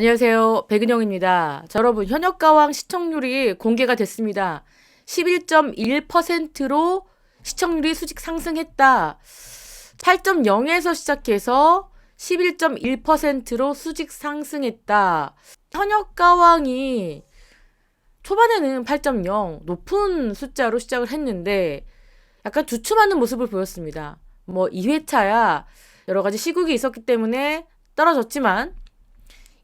안녕하세요. 백은영입니다. 자, 여러분, 현역가왕 시청률이 공개가 됐습니다. 11.1%로 시청률이 수직 상승했다. 8.0에서 시작해서 11.1%로 수직 상승했다. 현역가왕이 초반에는 8.0 높은 숫자로 시작을 했는데 약간 주춤하는 모습을 보였습니다. 뭐 2회차야 여러 가지 시국이 있었기 때문에 떨어졌지만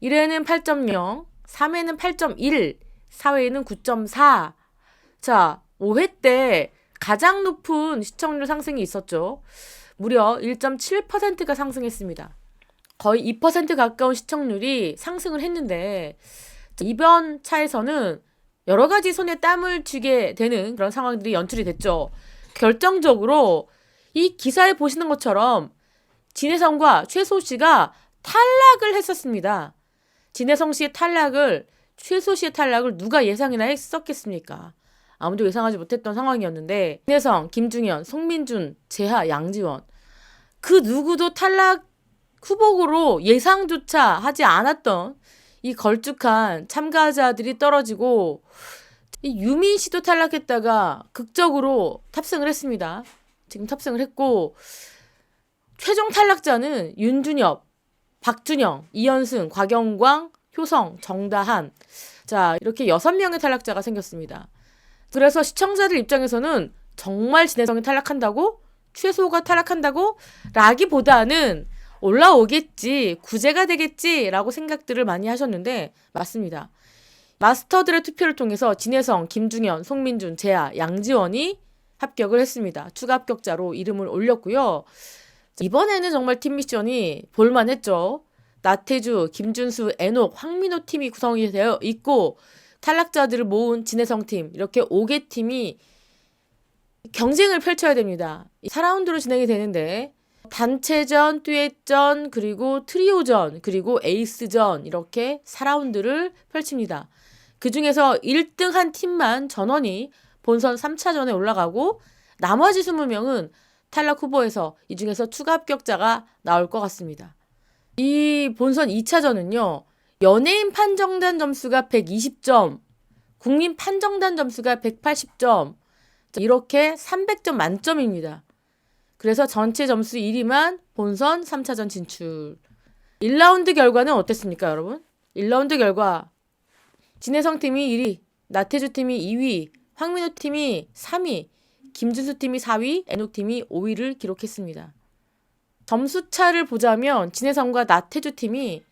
1회는 8.0, 3회는 8.1, 4회는 9.4. 자, 5회 때 가장 높은 시청률 상승이 있었죠. 무려 1.7%가 상승했습니다. 거의 2% 가까운 시청률이 상승을 했는데 이번 차에서는 여러 가지 손에 땀을 쥐게 되는 그런 상황들이 연출이 됐죠. 결정적으로 이 기사에 보시는 것처럼 진혜성과 최소 씨가 탈락을 했었습니다. 진혜성 씨의 탈락을 최소 씨의 탈락을 누가 예상이나 했었겠습니까? 아무도 예상하지 못했던 상황이었는데 진혜성, 김중현, 송민준, 재하, 양지원 그 누구도 탈락 후보로 예상조차 하지 않았던 이 걸쭉한 참가자들이 떨어지고 이 유민 씨도 탈락했다가 극적으로 탑승을 했습니다. 지금 탑승을 했고 최종 탈락자는 윤준엽, 박준영, 이현승, 곽영광, 효성, 정다한. 자, 이렇게 여섯 명의 탈락자가 생겼습니다. 그래서 시청자들 입장에서는 정말 진해성이 탈락한다고? 최소가 탈락한다고? 라기보다는 올라오겠지, 구제가 되겠지, 라고 생각들을 많이 하셨는데, 맞습니다. 마스터들의 투표를 통해서 진혜성, 김중현, 송민준, 재하, 양지원이 합격을 했습니다. 추가 합격자로 이름을 올렸고요. 이번에는 정말 팀 미션이 볼만했죠. 나태주, 김준수, 애녹, 황민호 팀이 구성이 되어 있고 탈락자들을 모은 진해성 팀 이렇게 5개 팀이 경쟁을 펼쳐야 됩니다. 4라운드로 진행이 되는데 단체전, 듀엣전, 그리고 트리오전, 그리고 에이스전 이렇게 4라운드를 펼칩니다. 그 중에서 1등 한 팀만 전원이 본선 3차전에 올라가고 나머지 20명은 탈락 후보에서 이 중에서 추가 합격자가 나올 것 같습니다. 이 본선 2차전은요. 연예인 판정단 점수가 120점, 국민 판정단 점수가 180점, 이렇게 300점 만점입니다. 그래서 전체 점수 1위만 본선 3차전 진출. 1라운드 결과는 어땠습니까, 여러분? 1라운드 결과 진혜성 팀이 1위, 나태주 팀이 2위, 황민호 팀이 3위, 김준수 팀이 4위, 애녹 팀이 5위를 기록했습니다. 점수 차를 보자면 진해성과 나태주 팀이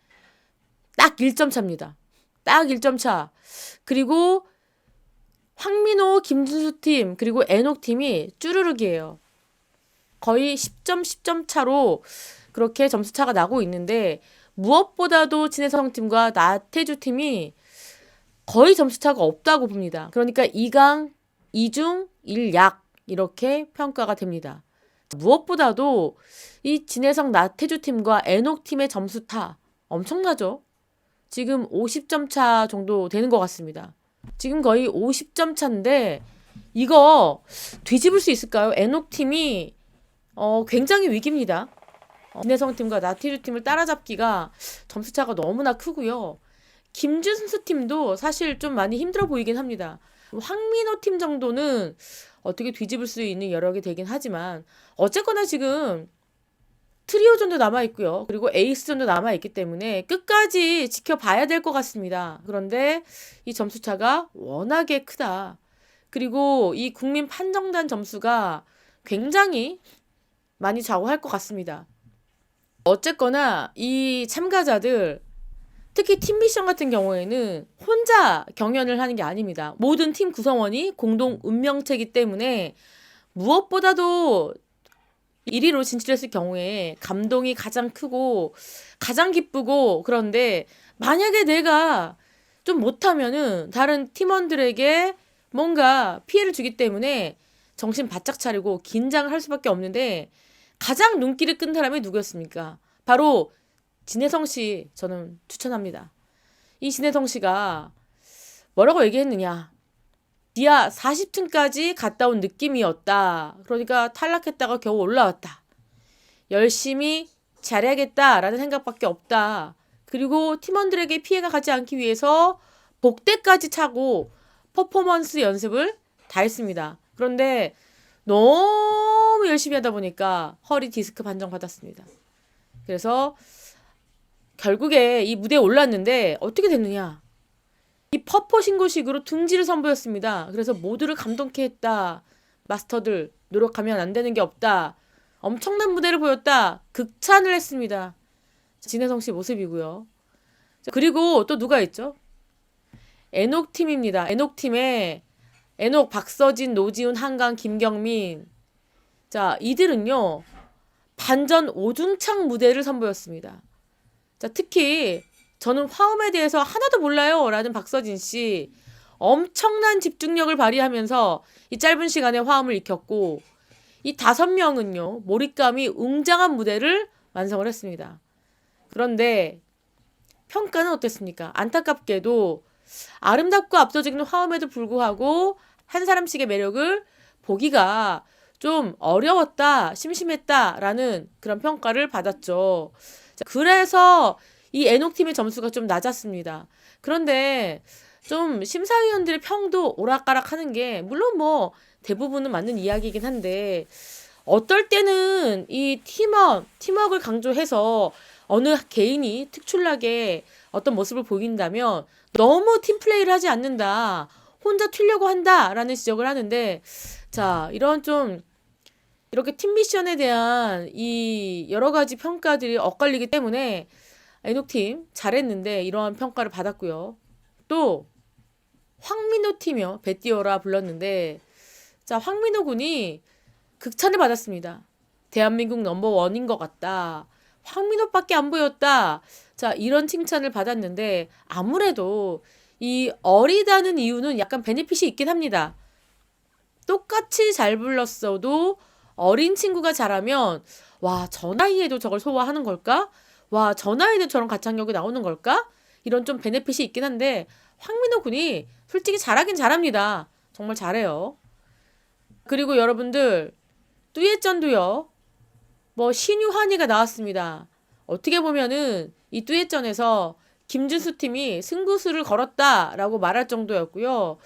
딱 1점 차입니다. 딱 1점 차. 그리고 황민호, 김준수 팀, 그리고 애녹 팀이 쭈르륵이에요. 거의 10점, 10점 차로 그렇게 점수 차가 나고 있는데 무엇보다도 진해성 팀과 나태주 팀이 거의 점수 차가 없다고 봅니다. 그러니까 2강, 2중, 1약 이렇게 평가가 됩니다. 무엇보다도 이 진해성 나태주 팀과 애녹 팀의 점수 타 엄청나죠? 지금 50점 차 정도 되는 것 같습니다. 지금 거의 50점 차인데 이거 뒤집을 수 있을까요? 애녹 팀이 어, 굉장히 위기입니다. 어, 진해성 팀과 나태주 팀을 따라잡기가 점수 차가 너무나 크고요. 김준수 팀도 사실 좀 많이 힘들어 보이긴 합니다. 황민호 팀 정도는 어떻게 뒤집을 수 있는 여력이 되긴 하지만 어쨌거나 지금 트리오전도 남아 있고요. 그리고 에이스전도 남아 있기 때문에 끝까지 지켜봐야 될 것 같습니다. 그런데 이 점수 차가 워낙에 크다. 그리고 이 국민 판정단 점수가 굉장히 많이 좌우할 것 같습니다. 어쨌거나 이 참가자들 특히 팀 미션 같은 경우에는 혼자 경연을 하는 게 아닙니다. 모든 팀 구성원이 공동 운명체이기 때문에 무엇보다도 1위로 진출했을 경우에 감동이 가장 크고 가장 기쁘고 그런데 만약에 내가 좀 못하면은 다른 팀원들에게 뭔가 피해를 주기 때문에 정신 바짝 차리고 긴장을 할 수밖에 없는데 가장 눈길을 끈 사람이 누구였습니까? 바로 진혜성 씨 저는 추천합니다. 이 진혜성 씨가 뭐라고 얘기했느냐? 지하 40층까지 갔다 온 느낌이었다. 그러니까 탈락했다가 겨우 올라왔다. 열심히 잘해야겠다라는 생각밖에 없다. 그리고 팀원들에게 피해가 가지 않기 위해서 복대까지 차고 퍼포먼스 연습을 다 했습니다. 그런데 너무 열심히 하다 보니까 허리 디스크 판정 받았습니다. 그래서 결국에 이 무대에 올랐는데 어떻게 됐느냐? 이 퍼포 신고식으로 둥지를 선보였습니다. 그래서 모두를 감동케 했다. 마스터들 노력하면 안 되는 게 없다. 엄청난 무대를 보였다. 극찬을 했습니다. 진혜성 씨 모습이고요. 자, 그리고 또 누가 있죠? 에녹 팀입니다. 에녹 팀에 에녹, 박서진, 노지훈, 한강, 김경민. 자, 이들은요. 반전 오중창 무대를 선보였습니다. 자, 특히 저는 화음에 대해서 하나도 몰라요. 라는 박서진 씨. 엄청난 집중력을 발휘하면서 이 짧은 시간에 화음을 익혔고, 이 다섯 명은요, 몰입감이 웅장한 무대를 완성을 했습니다. 그런데 평가는 어땠습니까? 안타깝게도 아름답고 압도적인 화음에도 불구하고 한 사람씩의 매력을 보기가 좀 어려웠다, 심심했다라는 그런 평가를 받았죠. 자, 그래서 이 에녹팀의 점수가 좀 낮았습니다. 그런데 좀 심사위원들의 평도 오락가락 하는 게 물론 뭐 대부분은 맞는 이야기이긴 한데 어떨 때는 이 팀워크, 팀워크를 강조해서 어느 개인이 특출나게 어떤 모습을 보인다면 너무 팀플레이를 하지 않는다. 혼자 튀려고 한다 라는 지적을 하는데 자, 이런 좀 이렇게 팀 미션에 대한 이 여러 가지 평가들이 엇갈리기 때문에 에녹팀 잘했는데 이러한 평가를 받았고요. 또 황민호 팀이요. 배띠어라 불렀는데 자, 황민호 군이 극찬을 받았습니다. 대한민국 넘버원인 것 같다. 황민호밖에 안 보였다. 자, 이런 칭찬을 받았는데 아무래도 이 어리다는 이유는 약간 베네핏이 있긴 합니다. 똑같이 잘 불렀어도 어린 친구가 잘하면 와, 저 나이에도 저걸 소화하는 걸까? 와, 저 나이에도 저런 가창력이 나오는 걸까? 이런 좀 베네핏이 있긴 한데 황민호 군이 솔직히 잘하긴 잘합니다. 정말 잘해요. 그리고 여러분들 뚜엣전도요. 뭐 신유한이가 나왔습니다. 어떻게 보면은 이 뚜엣전에서 김준수 팀이 승부수를 걸었다라고 말할 정도였고요.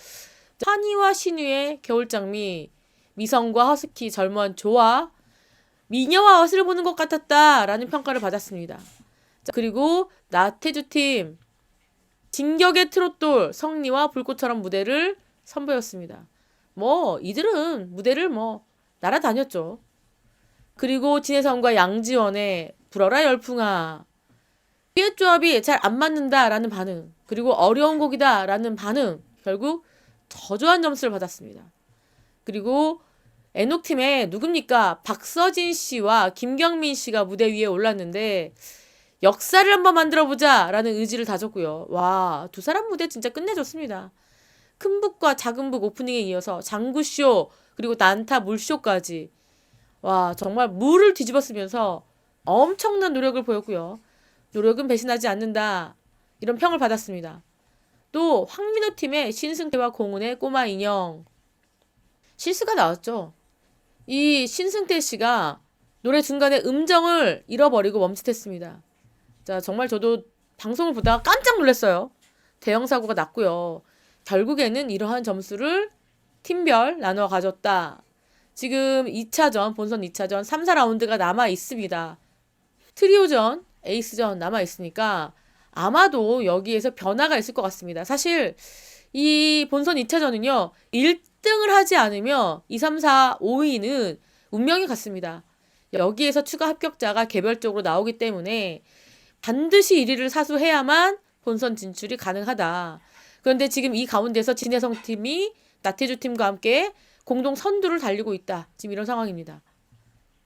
한이와 신유의 겨울장미, 미성과 허스키 젊은 조화, 미녀와 어슬을 보는 것 같았다라는 평가를 받았습니다. 자, 그리고 나태주 팀 진격의 트롯돌 성리와 불꽃처럼 무대를 선보였습니다. 뭐 이들은 무대를 뭐 날아다녔죠. 그리고 진혜성과 양지원의 불어라 열풍아 듀엣 조합이 잘 안 맞는다라는 반응 그리고 어려운 곡이다라는 반응 결국 저조한 점수를 받았습니다. 그리고 에녹 팀에 누굽니까 박서진 씨와 김경민 씨가 무대 위에 올랐는데 역사를 한번 만들어 보자라는 의지를 다졌고요. 와 두 사람 무대 진짜 끝내줬습니다. 큰 북과 작은 북 오프닝에 이어서 장구쇼 그리고 난타 물쇼까지 와 정말 물을 뒤집어 쓰면서 엄청난 노력을 보였고요. 노력은 배신하지 않는다. 이런 평을 받았습니다. 또 황민호 팀의 신승태와 공훈의 꼬마 인형 실수가 나왔죠. 이 신승태 씨가 노래 중간에 음정을 잃어버리고 멈칫했습니다. 자 정말 저도 방송을 보다가 깜짝 놀랐어요. 대형 사고가 났고요. 결국에는 이러한 점수를 팀별 나누어 가졌다. 지금 2차전, 본선 2차전 3, 4라운드가 남아 있습니다. 트리오전, 에이스전 남아 있으니까 아마도 여기에서 변화가 있을 것 같습니다. 사실 이 본선 2차전은요. 1등을 하지 않으면 2, 3, 4, 5위는 운명이 같습니다. 여기에서 추가 합격자가 개별적으로 나오기 때문에 반드시 1위를 사수해야만 본선 진출이 가능하다. 그런데 지금 이 가운데서 진혜성 팀이 나태주 팀과 함께 공동 선두를 달리고 있다. 지금 이런 상황입니다.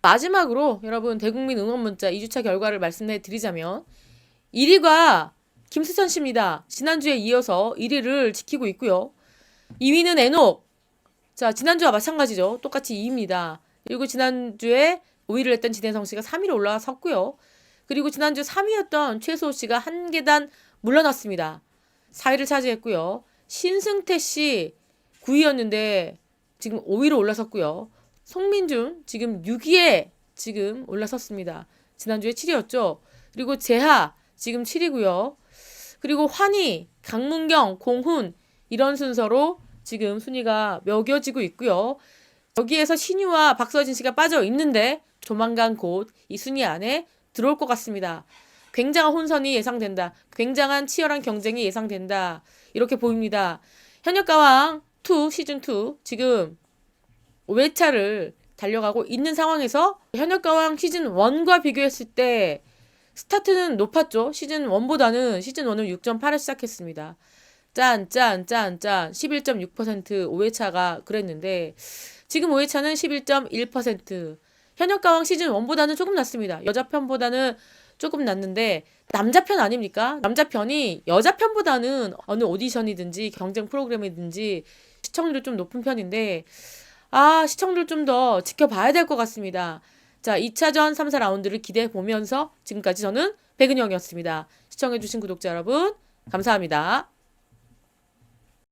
마지막으로 여러분 대국민 응원 문자 2주차 결과를 말씀해 드리자면 1위가 김수찬 씨입니다. 지난주에 이어서 1위를 지키고 있고요. 2위는 에녹. 자, 지난주와 마찬가지죠. 똑같이 2위입니다. 그리고 지난주에 5위를 했던 진혜성 씨가 3위로 올라섰고요. 그리고 지난주 3위였던 최소호 씨가 한 계단 물러났습니다. 4위를 차지했고요. 신승태 씨 9위였는데 지금 5위로 올라섰고요. 송민준 지금 6위에 지금 올라섰습니다. 지난주에 7위였죠. 그리고 재하 지금 7위고요. 그리고 환희, 강문경, 공훈 이런 순서로 지금 순위가 매겨지고 있고요. 여기에서 신유와 박서진 씨가 빠져 있는데 조만간 곧 이 순위 안에 들어올 것 같습니다. 굉장한 혼선이 예상된다. 굉장한 치열한 경쟁이 예상된다. 이렇게 보입니다. 현역가왕 2 시즌 2 지금 5회차를 달려가고 있는 상황에서 현역가왕 시즌 1과 비교했을 때 스타트는 높았죠. 시즌 1보다는 시즌 1을 6.8을 시작했습니다. 짠, 짠, 짠, 짠. 11.6% 5회차가 그랬는데 지금 5회차는 11.1%. 현역 가왕 시즌 1보다는 조금 낮습니다. 여자 편보다는 조금 낮는데 남자 편 아닙니까? 남자 편이 여자 편보다는 어느 오디션이든지 경쟁 프로그램이든지 시청률이 좀 높은 편인데 아, 시청률 좀 더 지켜봐야 될 것 같습니다. 자, 2차전 3사 라운드를 기대해 보면서 지금까지 저는 백은영이었습니다. 시청해주신 구독자 여러분, 감사합니다.